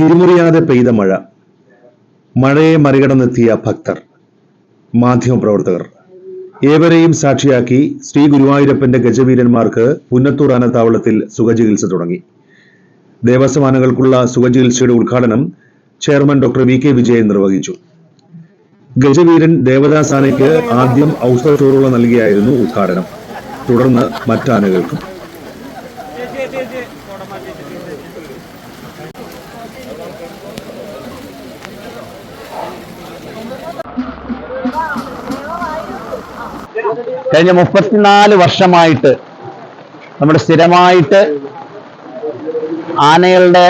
തിരിമുറിയാതെ പെയ്ത മഴ. മഴയെ മറികടന്നെത്തിയ ഭക്തർ. മാധ്യമപ്രവർത്തകർ. ഏവരെയും സാക്ഷിയാക്കി ശ്രീ ഗുരുവായൂരപ്പന്റെ ഗജവീരന്മാർക്ക് പുന്നത്തൂർ ആനത്താവളത്തിൽ സുഖചികിത്സ തുടങ്ങി. ദേവസ്വം ആനകൾക്കുള്ള സുഖചികിത്സയുടെ ഉദ്ഘാടനം chairman doctor V K Vijayan നിർവഹിച്ചു. ഗജവീരൻ ദേവദാസാനയ്ക്ക് ആദ്യം ഔഷധ ചോറുള്ള നൽകിയായിരുന്നു ഉദ്ഘാടനം. തുടർന്ന് മറ്റാനകൾക്കും. കഴിഞ്ഞ മുപ്പത്തിനാല് വർഷമായിട്ട് നമ്മൾ സ്ഥിരമായിട്ട് ആനകളുടെ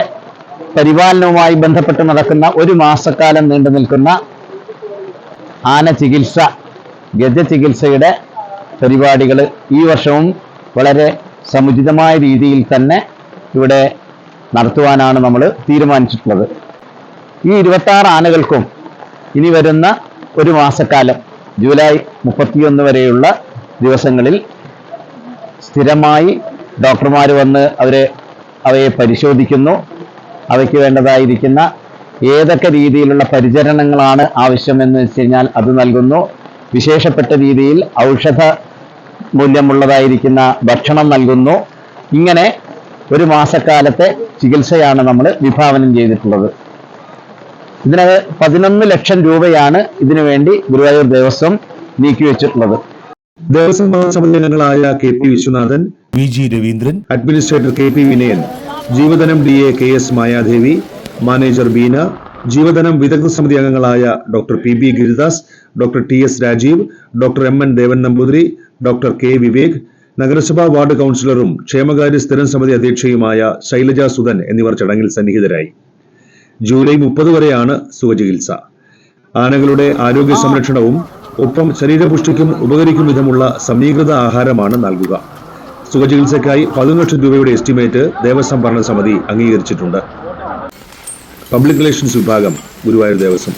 പരിപാലനവുമായി ബന്ധപ്പെട്ട് നടക്കുന്ന ഒരു മാസക്കാലം നീണ്ടു നിൽക്കുന്ന ആന ചികിത്സ ഗജ ചികിത്സയുടെ പരിപാടികൾ ഈ വർഷവും വളരെ സമുചിതമായ രീതിയിൽ തന്നെ ഇവിടെ നടത്തുവാനാണ് നമ്മൾ തീരുമാനിച്ചിട്ടുള്ളത്. ഈ ഇരുപത്തി ആറ് ആനകൾക്കും ഇനി വരുന്ന ഒരു മാസക്കാലം ജൂലൈ മുപ്പത്തിയൊന്ന് വരെയുള്ള ദിവസങ്ങളിൽ സ്ഥിരമായി ഡോക്ടർമാർ വന്ന് അവരെ അവയെ പരിശോധിക്കുന്നു. അവയ്ക്ക് വേണ്ടതായിരിക്കുന്ന ഏതൊക്കെ രീതിയിലുള്ള പരിചരണങ്ങളാണ് ആവശ്യമെന്ന് വെച്ച് കഴിഞ്ഞാൽ അത് നൽകുന്നു. വിശേഷപ്പെട്ട രീതിയിൽ ഔഷധ മൂല്യമുള്ളതായിരിക്കുന്ന ഭക്ഷണം നൽകുന്നു. ഇങ്ങനെ ഒരു മാസക്കാലത്തെ ചികിത്സയാണ് നമ്മൾ വിഭാവനം ചെയ്തിട്ടുള്ളത്. ഇതിനകത്ത് പതിനൊന്ന് ലക്ഷം രൂപയാണ് ഇതിനു വേണ്ടി ഗുരുവായൂർ ദേവസ്വം നീക്കിവെച്ചിട്ടുള്ളത് ദേവസ്വം സമിതി അംഗങ്ങളായ K P Viswanathan V G Raveendran administrator K P Vinayan Jeevadhanam D A K S Mayadevi manager Beena Jeevadhanam വിദഗ്ധ സമിതി അംഗങ്ങളായ doctor P B Giridas doctor T S Rajeev doctor M N Devan Namboothiri doctor K Vivek നഗരസഭാ ward കൗൺസിലറും ക്ഷേമകാര്യ സ്ഥിരം സമിതി അധ്യക്ഷയുമായ ശൈലജ സുധൻ എന്നിവർ ചടങ്ങിൽ സന്നിഹിതരായി. July മുപ്പത് വരെയാണ് സുഖചികിത്സ ആനകളുടെ ആരോഗ്യ സംരക്ഷണവും ഒപ്പം ശരീരപുഷ്ടിക്കും ഉപകരിക്കും വിധമുള്ള സമീകൃത ആഹാരമാണ് നൽകുക. സുഖചികിത്സയ്ക്കായി പതിനൊന്ന് ലക്ഷം രൂപയുടെ എസ്റ്റിമേറ്റ് ദേവസ്വം ഭരണസമിതി അംഗീകരിച്ചിട്ടുണ്ട്. പബ്ലിക് റിലേഷൻസ് വിഭാഗം ഗുരുവായൂർ ദേവസ്വം.